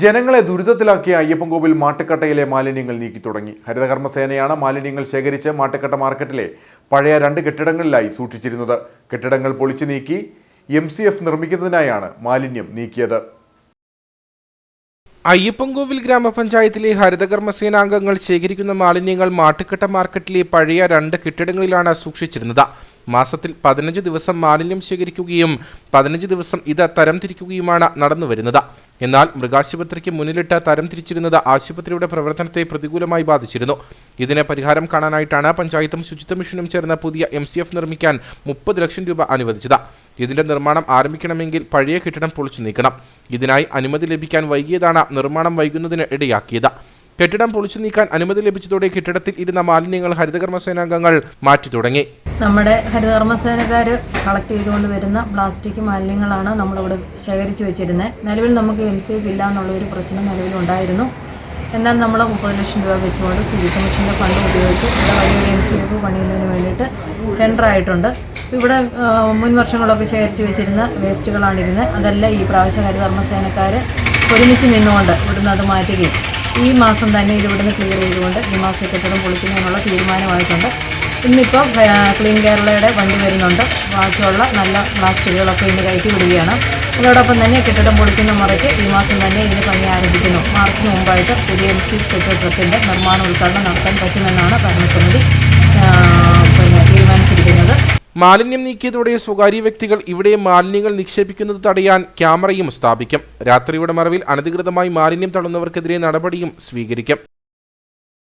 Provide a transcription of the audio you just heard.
ജനങ്ങളെ ദുരിതത്തിലാക്കിയ അയ്യപ്പൻകോവിൽ മാട്ടുക്കട്ടയിലെ മാലിന്യങ്ങൾ നീക്കി തുടങ്ങി. ഹരിതകർമ്മസേനയാണ് മാലിന്യങ്ങൾ ശേഖരിച്ച് മാട്ടുക്കട്ട മാർക്കറ്റിലെ പഴയ രണ്ട് കെട്ടിടങ്ങളിലായി സൂക്ഷിച്ചിരുന്നത്. കെട്ടിടങ്ങൾ പൊളിച്ചു നീക്കി എം സി എഫ് നിർമ്മിക്കുന്നതിനായാണ് മാലിന്യം നീക്കിയത്. അയ്യപ്പൻകോവിൽ ഗ്രാമപഞ്ചായത്തിലെ ഹരിതകർമ്മസേനാംഗങ്ങൾ ശേഖരിക്കുന്ന മാലിന്യങ്ങൾ മാട്ടുക്കട്ട മാർക്കറ്റിലെ പഴയ രണ്ട് കെട്ടിടങ്ങളിലാണ് സൂക്ഷിച്ചിരുന്നത്. മാസത്തിൽ പതിനഞ്ച് ദിവസം മാലിന്യം ശേഖരിക്കുകയും പതിനഞ്ച് ദിവസം ഇത് തരംതിരിക്കുകയുമാണ് നടന്നുവരുന്നത്. എന്നാൽ മൃഗാശുപത്രിക്ക് മുന്നിലിട്ട് തരംതിരിച്ചിരുന്നത് ആശുപത്രിയുടെ പ്രവർത്തനത്തെ പ്രതികൂലമായി ബാധിച്ചിരുന്നു. ഇതിന് പരിഹാരം കാണാനായിട്ടാണ് പഞ്ചായത്തും ശുചിത്വ മിഷനും ചേർന്ന് പുതിയ എം നിർമ്മിക്കാൻ മുപ്പത് ലക്ഷം രൂപ അനുവദിച്ചത്. ഇതിന്റെ നിർമ്മാണം ആരംഭിക്കണമെങ്കിൽ പഴയ കെട്ടിടം പൊളിച്ചു നീക്കണം. ഇതിനായി അനുമതി ലഭിക്കാൻ വൈകിയതാണ് നിർമ്മാണം വൈകുന്നതിന് ഇടയാക്കിയത്. കെട്ടിടം പൊളിച്ചു നീക്കാൻ അനുമതി ലഭിച്ചതോടെ കെട്ടിടത്തിൽ ഇരുന്ന മാലിന്യങ്ങൾ ഹരിതകർമ്മ സേനാംഗങ്ങൾ മാറ്റി തുടങ്ങി നമ്മുടെ ഹരിതകർമ്മസേനക്കാർ കളക്ട് ചെയ്തുകൊണ്ട് വരുന്ന പ്ലാസ്റ്റിക് മാലിന്യങ്ങളാണ് നമ്മളിവിടെ ശേഖരിച്ചു വെച്ചിരുന്നത് നിലവിൽ നമുക്ക് എം സി എഫ് ഇല്ല എന്നുള്ളൊരു പ്രശ്നം നിലവിലുണ്ടായിരുന്നു എന്നാൽ നമ്മൾ മുപ്പത് ലക്ഷം രൂപ വെച്ചുകൊണ്ട് സുജി കമ്മീഷന്റെ ഫണ്ട് ഉപയോഗിച്ച് ഇവിടെ വലിയൊരു എം സി എഫ് പണിയുന്നതിന് വേണ്ടിയിട്ട് ടെൻഡർ ആയിട്ടുണ്ട്. ഇവിടെ മുൻ വർഷങ്ങളൊക്കെ ശേഖരിച്ച് വെച്ചിരുന്ന വേസ്റ്റുകളാണിരുന്നത് അതെല്ലാം ഈ പ്രാവശ്യം ഹരിതകർമ്മസേനക്കാർ ഒരുമിച്ച് നിന്നുകൊണ്ട് ഇവിടുന്ന് അത് മാറ്റുകയും ഈ മാസം തന്നെ ഇത് ഇവിടുന്ന് ക്ലിയർ ചെയ്തുകൊണ്ട് ഈ മാസം കെട്ടിടം പൊളിക്കുന്നതിനുള്ള തീരുമാനമായിട്ടുണ്ട്. ഇന്നിപ്പം ആ, ക്ലീൻ കേരളയുടെ വണ്ടി വരുന്നുണ്ട്. ബാക്കിയുള്ള നല്ല പ്ലാസ്റ്റിക്കുകളൊക്കെ ഇന്ന് കയറ്റി വിടുകയാണ്. അതോടൊപ്പം തന്നെ കെട്ടിടം പൊളിക്കുന്ന മുറയ്ക്ക് ഈ മാസം തന്നെ ഇതിന് പണി ആരംഭിക്കുന്നു. മാർച്ചിന് മുമ്പായിട്ട് പുതിയ എം സി കെട്ടിടത്തിന്റെ നിർമ്മാണ ഉദ്ഘാടനം നടത്താൻ പറ്റുമെന്നാണ് ഭരണസമിതി പിന്നെ തീരുമാനിച്ചിരിക്കുന്നത്. മാലിന്യം നീക്കിയതോടെ സ്വകാര്യ വ്യക്തികൾ ഇവിടെ മാലിന്യങ്ങൾ നിക്ഷേപിക്കുന്നത് തടയാൻ ക്യാമറയും സ്ഥാപിക്കും. രാത്രിയുടെ മറവിൽ അനധികൃതമായി മാലിന്യം തള്ളുന്നവർക്കെതിരെ നടപടിയും സ്വീകരിക്കും.